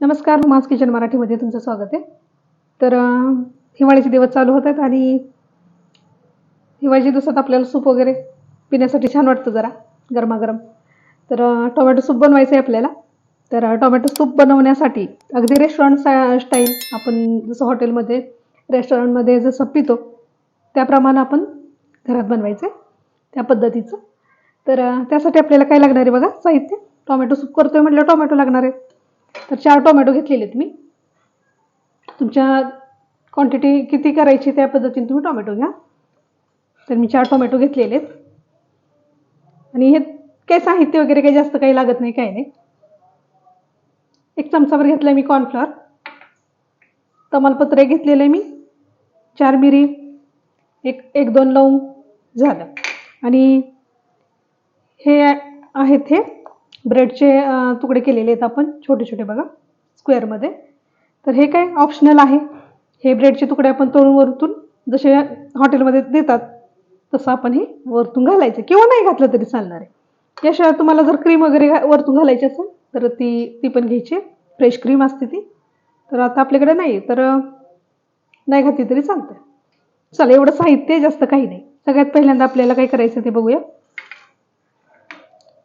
नमस्कार मास किचन मराठीमध्ये तुमचं स्वागत आहे. तर हिवाळ्याचे दिवस चालू होत आहेत आणि हिवाळ्याच्या दिवसात आपल्याला सूप वगैरे पिण्यासाठी छान वाटतं जरा गरमागरम. तर टोमॅटो सूप बनवायचं आहे आपल्याला. तर टोमॅटो सूप बनवण्यासाठी अगदी रेस्टॉरंट स्टाईल आपण जसं हॉटेलमध्ये रेस्टॉरंटमध्ये जसं पितो त्याप्रमाणे आपण घरात बनवायचं आहे त्या पद्धतीचं. तर त्यासाठी आपल्याला काय लागणार आहे बघा साहित्य. टोमॅटो सूप करतोय म्हटलं टोमॅटो लागणार आहे. तर चार टोमॅटो घेतलेले आहेत मी. तुमच्या क्वांटिटी किती करायची त्या पद्धतीने तुम्ही टोमॅटो घ्या. तर मी चार टोमॅटो घेतलेले आहेत. आणि हे काही साहित्य वगैरे काही जास्त काही लागत नाही काही नाही. एक चमचाभर घेतला मी कॉर्नफ्लॉवर तमालपत्र घेतलेलं आहे मी. चार मिरी एक एक दोन लवंग झालं. आणि हे आहेत हे ब्रेडचे तुकडे केलेले आहेत आपण छोटे छोटे बघा स्क्वेअरमध्ये तर हे काय ऑप्शनल आहे? हे ब्रेडचे तुकडे आपण तळून वरतून जसे हॉटेलमध्ये देतात तसं आपण हे वरतून घालायचं. किंवा नाही घातलं तरी चालणार आहे. याशिवाय तुम्हाला जर क्रीम वगैरे घा- वरतून घालायची असेल तर ती ती पण घ्यायची फ्रेश क्रीम असते ती. तर आता आपल्याकडे नाही आहे तर नाही घातली तरी चालतं चला एवढं साहित्य जास्त काही नाही. सगळ्यात पहिल्यांदा आपल्याला काय करायचं ते बघूया.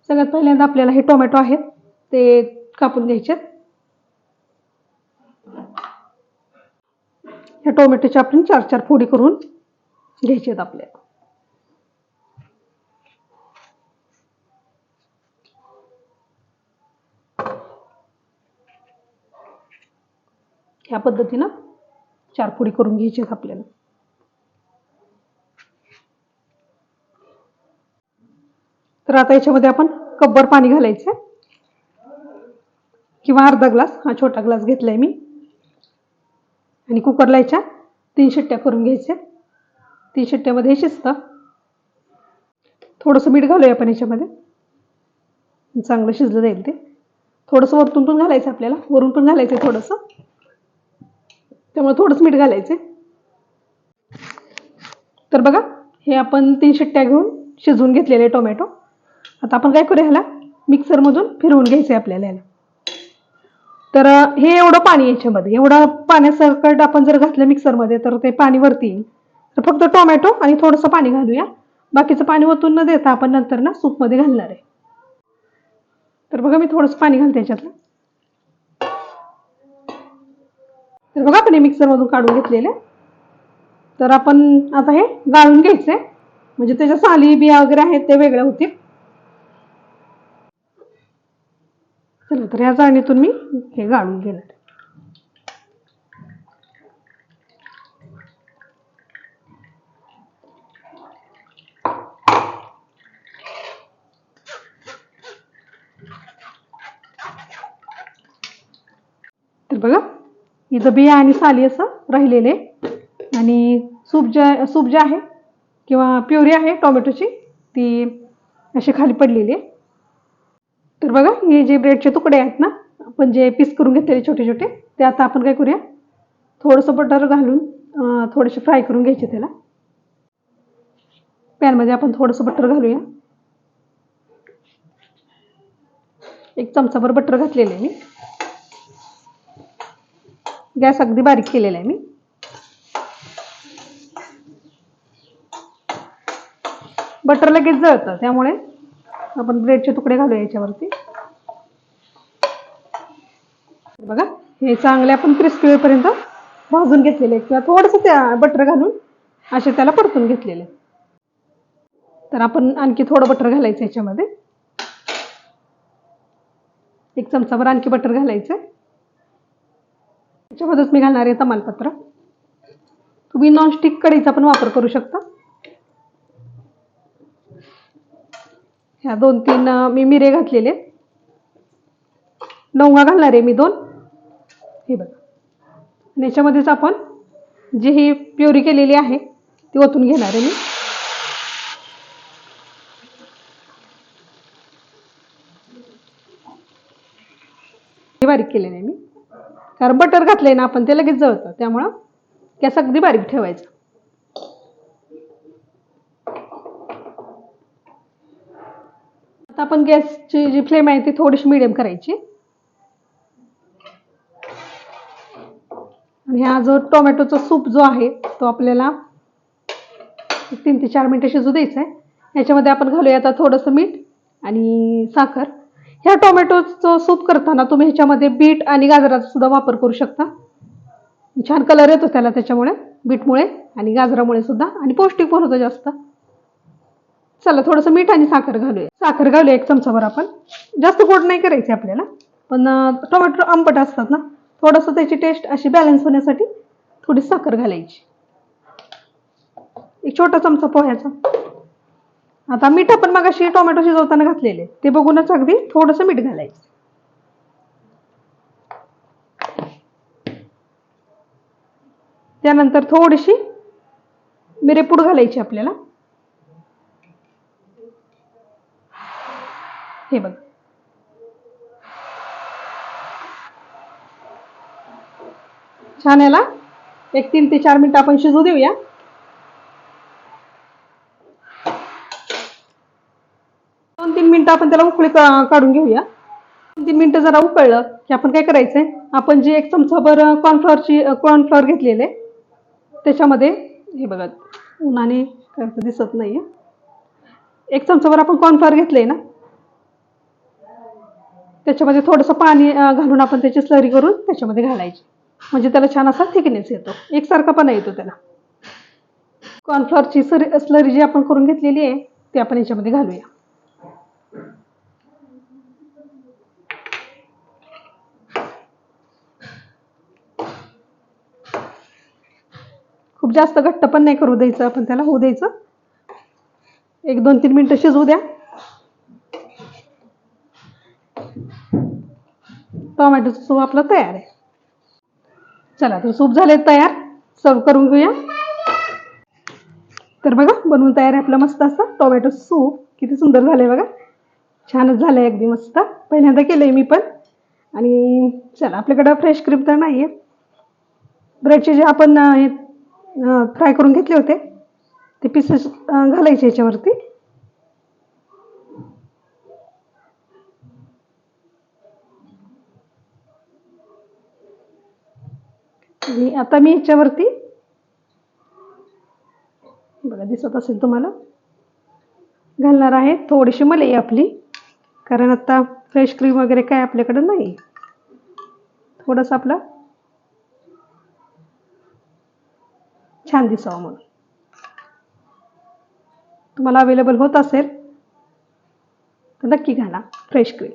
सगळ्यात पहिल्यांदा आपल्याला हे टोमॅटो आहेत ते कापून घ्यायचे ह्या टोमॅटोच्या आपण चार चार फोडी करून घ्यायचे आहेत आपल्याला ह्या पद्धतीनं चार फोडी करून घ्यायचे आहेत आपल्याला. तर आता याच्यामध्ये आपण कब्बर पाणी घालायचं किंवा अर्धा ग्लास हा छोटा ग्लास घेतलाय मी. आणि कुकरला याच्या तीन शिट्ट्या करून घ्यायच्या तीन शिट्ट्यामध्ये हे शिजतं. थोडंसं मीठ घालूया आपण याच्यामध्ये. चांगलं शिजलं जाईल ते. थोडंसं वरतून पण घालायचं आपल्याला. वरून पण घालायचं थोडंसं. त्यामुळे थोडंसं मीठ घालायचं तर बघा हे आपण तीन शिट्ट्या घेऊन शिजवून घेतलेले टोमॅटो. आता आपण काय करूया ह्याला? मिक्सरमधून फिरवून घ्यायचं आहे आपल्याला ह्याला. तर हे एवढं पाणी याच्यामध्ये एवढं पाण्यासकट आपण जर घातलं मिक्सरमध्ये तर ते पाणी वरती येईल. तर फक्त टोमॅटो आणि थोडंसं पाणी घालूया. बाकीचं पाणी ओतून न देता आपण नंतर ना सूपमध्ये घालणार आहे. तर बघा मी थोडंसं पाणी घालते याच्यातलं. तर बघा आपण हे मिक्सरमधून काढून घेतलेलं तर आपण आता हे गाळून घ्यायचंय. म्हणजे त्याच्या साली बिया वगैरे आहेत ते वेगळ्या होतील. चला तर ह्या जाणीतून मी हे गाळून घेणार. तर बघा इथं बिया आणि साली असं राहिलेले. आणि सूप जे सूप जे आहे किंवा प्युरी आहे टोमॅटोची ती अशी खाली पडलेली आहे. तर बघा हे जे ब्रेडचे तुकडे आहेत ना आपण जे पीस करून घेतलेले छोटे छोटे ते आता आपण काय करूया? थोडंसं बटर घालून थोडेसे फ्राय करून घ्यायचे त्याला. पॅनमध्ये आपण थोडंसं बटर घालूया. एक चमचाभर बटर घातलेलं आहे मी. गॅस अगदी बारीक केलेला आहे मी. बटर लगेच जळतं त्यामुळे आपण ब्रेडचे तुकडे घालूया याच्यावरती. बघा हे चांगले आपण क्रिस्पी होईपर्यंत भाजून घेतलेले किंवा थोडंसं त्या बटर घालून असे त्याला परतून घेतलेले. तर आपण आणखी थोडं बटर घालायचं याच्यामध्ये. एक चमचाभर आणखी बटर घालायचं त्याच्यामध्येच मी घालणार आहे तमालपत्र. तुम्ही नॉनस्टिक कढईचा पण वापर करू शकता. ह्या दोन तीन मी मिरे घातलेले. लवंगा घालणार आहे मी दोन. हे बघा. आणि याच्यामध्येच आपण जी ही प्युरी केलेली आहे ती ओतून घेणार आहे मी. हे बारीक केले आहे मी. कारण बटर घातलंय ना आपण ते लगेच जळतं. त्यामुळं गॅस अगदी बारीक ठेवायचं. आता आपण गॅसची जी फ्लेम आहे ती थोडीशी मिडियम करायची. आणि हा जो टोमॅटोचा सूप जो आहे तो आपल्याला तीन ते चार मिनटं शिजू द्यायचा आहे याच्यामध्ये आपण घालूया आता थोडंसं मीठ आणि साखर. ह्या टोमॅटोचं सूप करताना तुम्ही ह्याच्यामध्ये बीट आणि गाजराचा सुद्धा वापर करू शकता. छान कलर येतो त्याला त्याच्यामुळे बीटमुळे आणि गाजरामुळे सुद्धा आणि पौष्टिक पण होतं जास्त. चला थोडंसं मीठ आणि साखर घालूया. साखर घालूया एक चमचाभर आपण. जास्त गोड नाही करायची आपल्याला. पण टोमॅटो आंबट असतात ना थोडंसं त्याची टेस्ट अशी बॅलन्स होण्यासाठी थोडी साखर घालायची. एक छोटा चमचा पोह्याचा. आता मीठ आपण मग अशी टोमॅटो शिजवताना घातलेले. ते बघूनच अगदी थोडंसं मीठ घालायचं. त्यानंतर थोडीशी मिरेपूड घालायची आपल्याला. हे बघ. छान याला एक तीन ते चार मिनिट आपण शिजू देऊया. दोन तीन मिनिटं आपण त्याला उकळी काढून घेऊया. दोन तीन मिनिटं जरा उकळलं की आपण काय करायचंय? आपण जे एक चमचाभर कॉर्नफ्लॉवरची कॉर्नफ्लॉवर घेतलेले त्याच्यामध्ये हे बघा उन्हाने दिसत नाहीये. एक चमचाभर आपण कॉर्नफ्लॉवर घेतलंय ना? त्याच्यामध्ये थोडंसं पाणी घालून आपण त्याची स्लरी करून त्याच्यामध्ये घालायची. म्हणजे त्याला छान असा थिकनेस येतो. एकसारखापणा येतो त्याला. कॉर्नफ्लॉरची सरी स्लरी जी आपण करून घेतलेली आहे ती आपण याच्यामध्ये घालूया. खूप जास्त घट्ट पण नाही करू द्यायचं आपण त्याला होऊ द्यायचं. एक दोन तीन मिनटं शिजवू द्या. टोमॅटोचं सूप आपलं तयार आहे. चला तर सूप झाले तयार. सर्व करून घेऊया. तर बघा बनवून तयार आहे आपलं मस्त असं. टोमॅटो सूप किती सुंदर झालंय बघा. छानच झालंय अगदी मस्त. पहिल्यांदा केलंय मी पण. आणि चला आपल्याकडं फ्रेश क्रीम तर नाही आहे ब्रेडचे जे आपण फ्राय करून घेतले होते ते पीसेस घालायचे याच्यावरती. आणि आता मी ह्याच्यावरती बघा दिसत असेल तुम्हाला? घालणार आहे थोडीशी मलाई आपली कारण आता फ्रेश क्रीम वगैरे काय आपल्याकडं नाही. थोडंसं आपलं छान दिसावं म्हणून. तुम्हाला अवेलेबल होत असेल तर नक्की घाला फ्रेश क्रीम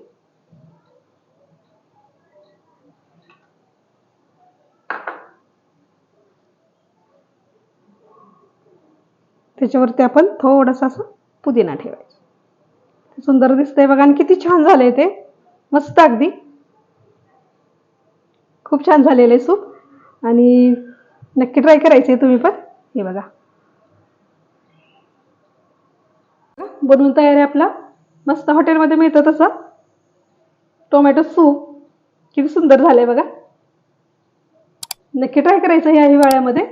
त्याच्यावरती आपण थोडंसं असं पुदिना ठेवायचं. सुंदर दिसतंय बघा आणि किती छान झालंय ते. मस्त अगदी. खूप छान झालेलं आहे सूप. आणि नक्की ट्राय करायचे तुम्ही पण. हे बघा. बनवून तयार आहे आपला. मस्त हॉटेलमध्ये मिळतं तसं. टोमॅटो सूप किती सुंदर झालंय बघा. नक्की ट्राय करायचं ह्या हिवाळ्यामध्ये.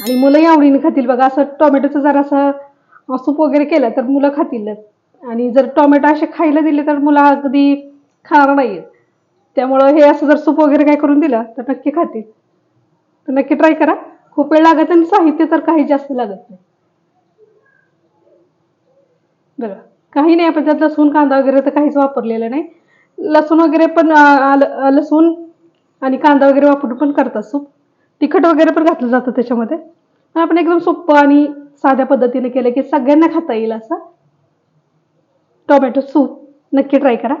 आणि मुलंही आवडीने खातील. बघा असं टोमॅटोचं जर असं सूप वगैरे केलं तर मुलं खातील. आणि जर टोमॅटो असे खायला दिले तर मुलं अगदी खाणार नाही त्यामुळं हे असं जर सूप वगैरे काय करून दिलं तर नक्की खातील. तर नक्की ट्राय करा. खूप वेळ लागत आणि साहित्य तर काही जास्त लागत नाही. बघा काही नाही आपण त्यात लसूण कांदा वगैरे तर काहीच वापरलेलं नाही. लसूण वगैरे पण आलं- लसूण आणि कांदा वगैरे वापरून पण करतात सूप. तिखट वगैरे पण घातलं जातं त्याच्यामध्ये. आपण एकदम सोपं आणि साध्या पद्धतीने केलं की सगळ्यांना खाता येईल असं. टोमॅटो सूप नक्की ट्राय करा.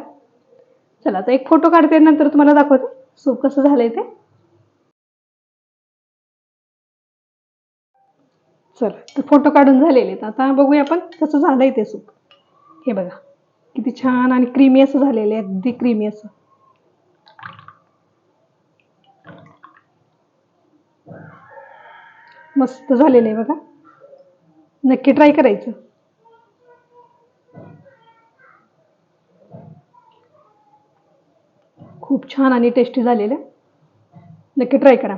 चला आता एक फोटो काढते नंतर तुम्हाला दाखवते. सूप कसं झालंय ते. चला तर फोटो काढून झालेले आहेत. आता बघूया आपण कसं झालंय ते सूप. हे बघा किती छान आणि क्रीमी असं झालेलं आहे. अगदी क्रीमी असं. मस्त झालेलं आहे बघा. नक्की ट्राय करायचं. खूप छान आणि टेस्टी झालेलं आहे. नक्की ट्राय करा.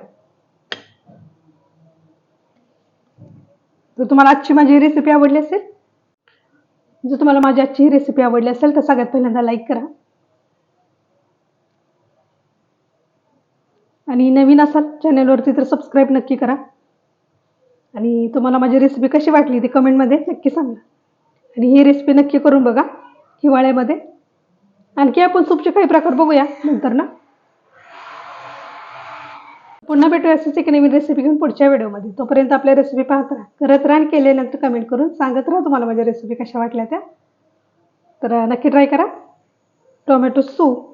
जर तुम्हाला आजची माझी रेसिपी आवडली असेल जर तुम्हाला माझी आजची रेसिपी आवडली असेल तर सगळ्यात पहिल्यांदा लाईक करा. आणि नवीन असाल चॅनलवरती तर सबस्क्राईब नक्की करा. आणि तुम्हाला माझी रेसिपी कशी वाटली ती कमेंटमध्ये नक्की सांगा. आणि ही रेसिपी नक्की करून बघा हिवाळ्यामध्ये. आणखी आपण सूपचे काही प्रकार बघूया नंतर ना. पुन्हा भेटूया असंच एक नवीन रेसिपी घेऊन पुढच्या व्हिडिओमध्ये. तोपर्यंत आपल्या रेसिपी पाहत राहा. करत राहा आणि केल्यानंतर कमेंट करून सांगत राहा तुम्हाला माझ्या रेसिपी कशा वाटल्या त्या. तर नक्की ट्राय करा. Tomato soup